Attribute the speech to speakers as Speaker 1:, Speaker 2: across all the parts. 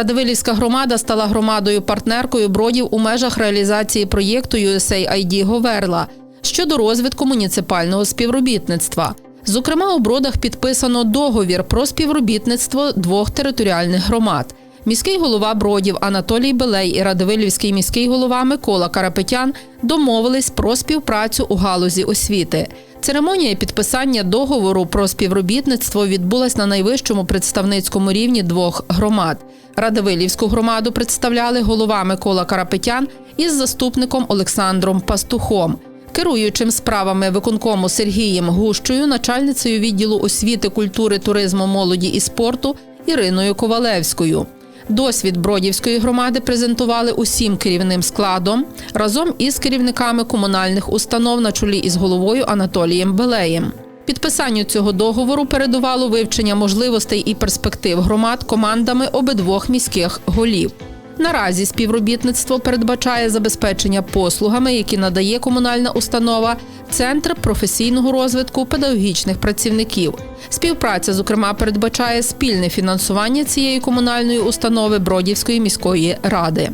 Speaker 1: Радивилівська громада стала громадою партнеркою бродів у межах реалізації проєкту USAID Говерла щодо розвитку муніципального співробітництва. Зокрема, у бродах підписано договір про співробітництво двох територіальних громад. Міський голова бродів Анатолій Белей і Радивилівський міський голова Микола Карапетян домовились про співпрацю у галузі освіти. Церемонія підписання договору про співробітництво відбулась на найвищому представницькому рівні двох громад. Радивилівську громаду представляли голова Микола Карапетян із заступником Олександром Пастухом. Керуючим справами виконкому Сергієм Гущою, начальницею відділу освіти, культури, туризму, молоді і спорту Іриною Ковалевською. Досвід Бродівської громади презентували усім керівним складом разом із керівниками комунальних установ на чолі із головою Анатолієм Белеєм. Підписанню цього договору передувало вивчення можливостей і перспектив громад командами обидвох міських голів. Наразі співробітництво передбачає забезпечення послугами, які надає комунальна установа, центр професійного розвитку педагогічних працівників. Співпраця, зокрема, передбачає спільне фінансування цієї комунальної установи Бродівської міської ради.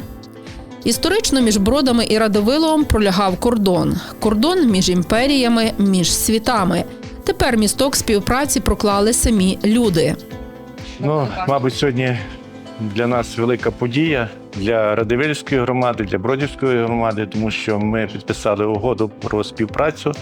Speaker 1: Історично між Бродами і Радовиловом пролягав кордон. Кордон між імперіями, між світами. Тепер місток співпраці проклали самі люди.
Speaker 2: Ну, мабуть, сьогодні для нас велика подія для Радивильської громади, для Бродівської громади, тому що ми підписали угоду про співпрацю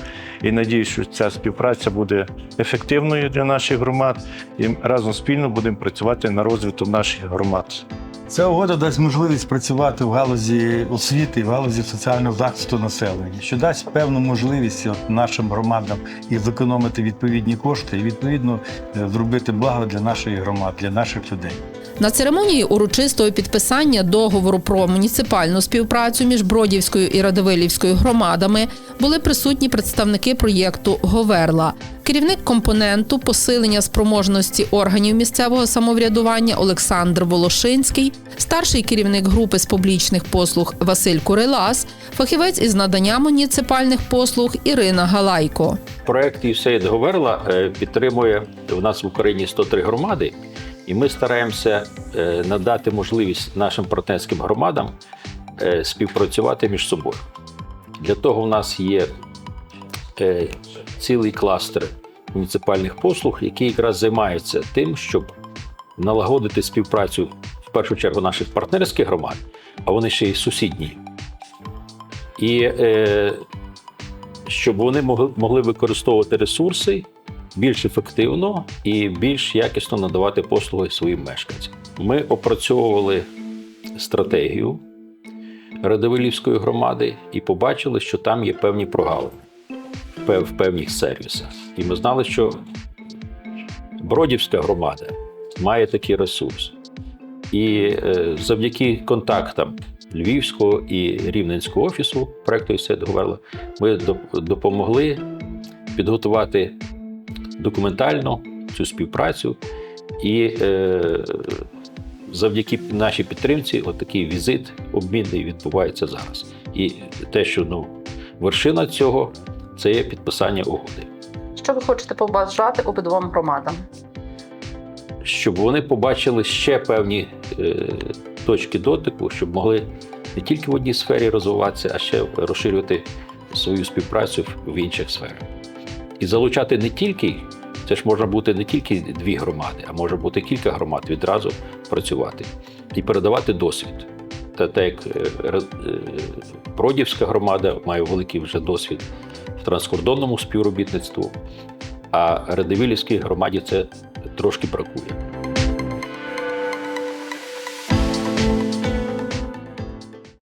Speaker 2: і надіюсь, що ця співпраця буде ефективною для наших громад і разом спільно будемо працювати на розвиток наших громад.
Speaker 3: Ця угода дасть можливість працювати в галузі освіти, в галузі соціального захисту населення, що дасть певну можливість от нашим громадам і зекономити відповідні кошти, і відповідно е, зробити благо для нашої громад, для наших людей.
Speaker 1: На церемонії урочистого підписання договору про муніципальну співпрацю між Бродівською і Радивилівською громадами були присутні представники проєкту Говерла, керівник компоненту посилення спроможності органів місцевого самоврядування Олександр Волошинський, старший керівник групи з публічних послуг Василь Курилас, фахівець із надання муніципальних послуг Ірина Галайко.
Speaker 4: Проект USAID Говерла е, підтримує в нас в Україні 103 громади, і ми стараємося е, надати можливість нашим партнерським громадам е, співпрацювати між собою. Для того в нас є цілий кластер муніципальних послуг, які якраз займаються тим, щоб налагодити співпрацю першу чергу наших партнерських громад, а вони ще й сусідні. І е, щоб вони могли, використовувати ресурси більш ефективно і більш якісно надавати послуги своїм мешканцям. Ми опрацьовували стратегію Радивилівської громади і побачили, що там є певні прогалини в певних сервісах. І ми знали, що Бродівська громада має такий ресурс. І е, завдяки контактам Львівського і Рівненського офісу проекту «Ісет Говерла ми доп- допомогли підготувати документально цю співпрацю. І е, завдяки нашій підтримці, отакий візит обмінний відбувається зараз. І те, що ну, вершина цього це є підписання угоди.
Speaker 1: Що ви хочете побажати обидвом громадам?
Speaker 4: Щоб вони побачили ще певні е, точки дотику, щоб могли не тільки в одній сфері розвиватися, а ще розширювати свою співпрацю в- інших сферах. І залучати не тільки, це ж може бути не тільки дві громади, а може бути кілька громад відразу працювати і передавати досвід. Та так як е, Ра- е, Бродівська громада має великий вже досвід в транскордонному співробітництву, а Радивилівській громаді це трошки бракує.